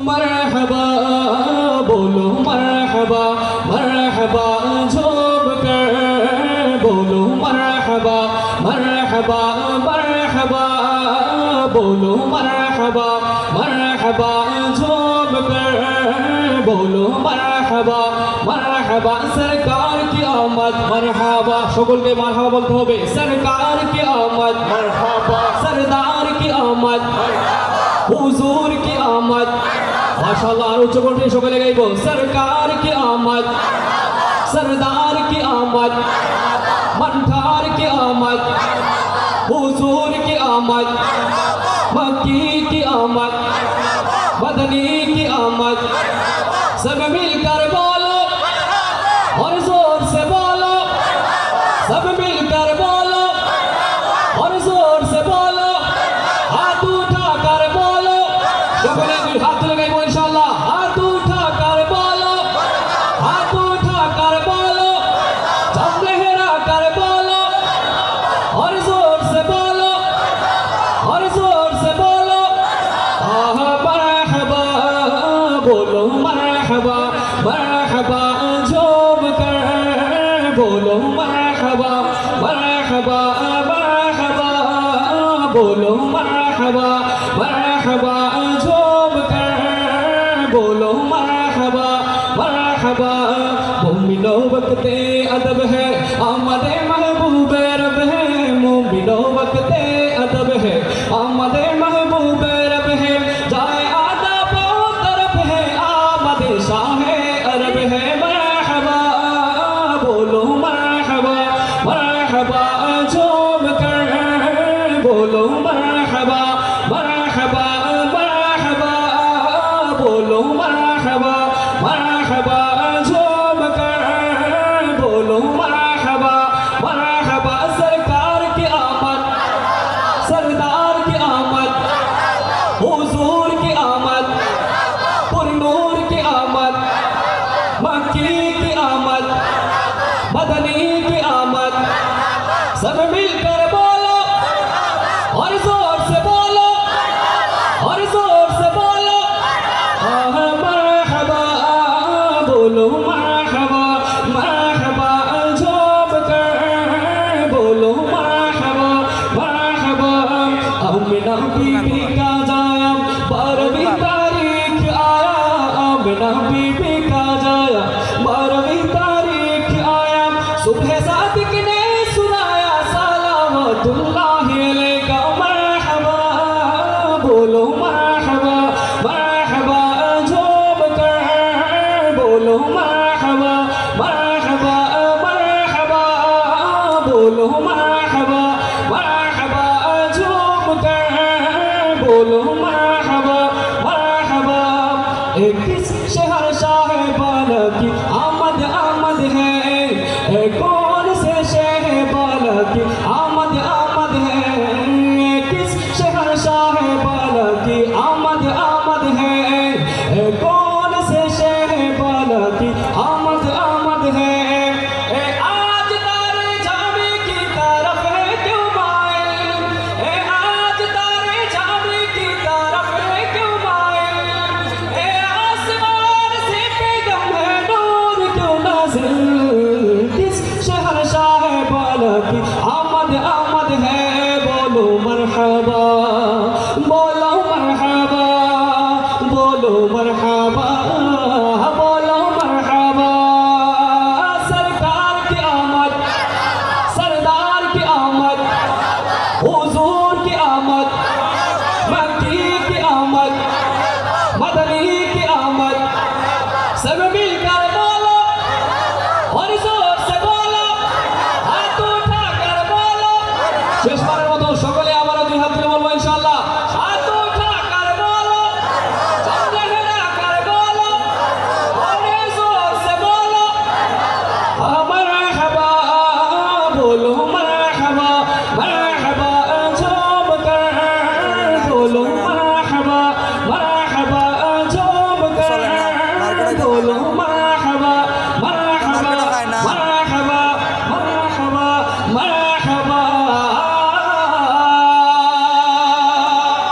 مرحبا، بولو مرحبا مرحبا جھوم کر، بولو مرحبا مرحبا مرحبا، بولو مرحبا مرحبا جھوم کر، بولو مرحبا مرحبا، سرکار کی آمد، مرحبا، شکل میں مرحبا تو بے سرکار کی آمد، مرحبا، سردار کی آمد، حضور کی آمد মাশাআল্লাহ আর উচ্চ কণ্ঠে সকলে গাইব সরকার কি আমদ সরদার কি আমদ মন্ঠার কি আমদ হুজুর কি আমদ মক্কি কি আমদ মদনী কি আমদ सब मिलकर बोलो और बोलो मरहबा मरहबा मरहबा बोलो मरहबा मरहबा झूम कर बोलो मरहबा मरहबा मोमिनो वक्ते अदब है आमदे महबूब रब है मोमिनो वक्ते अदब है आमदे मरहबा झूम कर बोलो मरहबा मरहबा मरहबा बोलो मरहबा मरहबा no, বলো মাহাবা মাহাবা। এক সাহেব বালকি আলফি আমদ আমদ হ্যাঁ বলো মরহবা।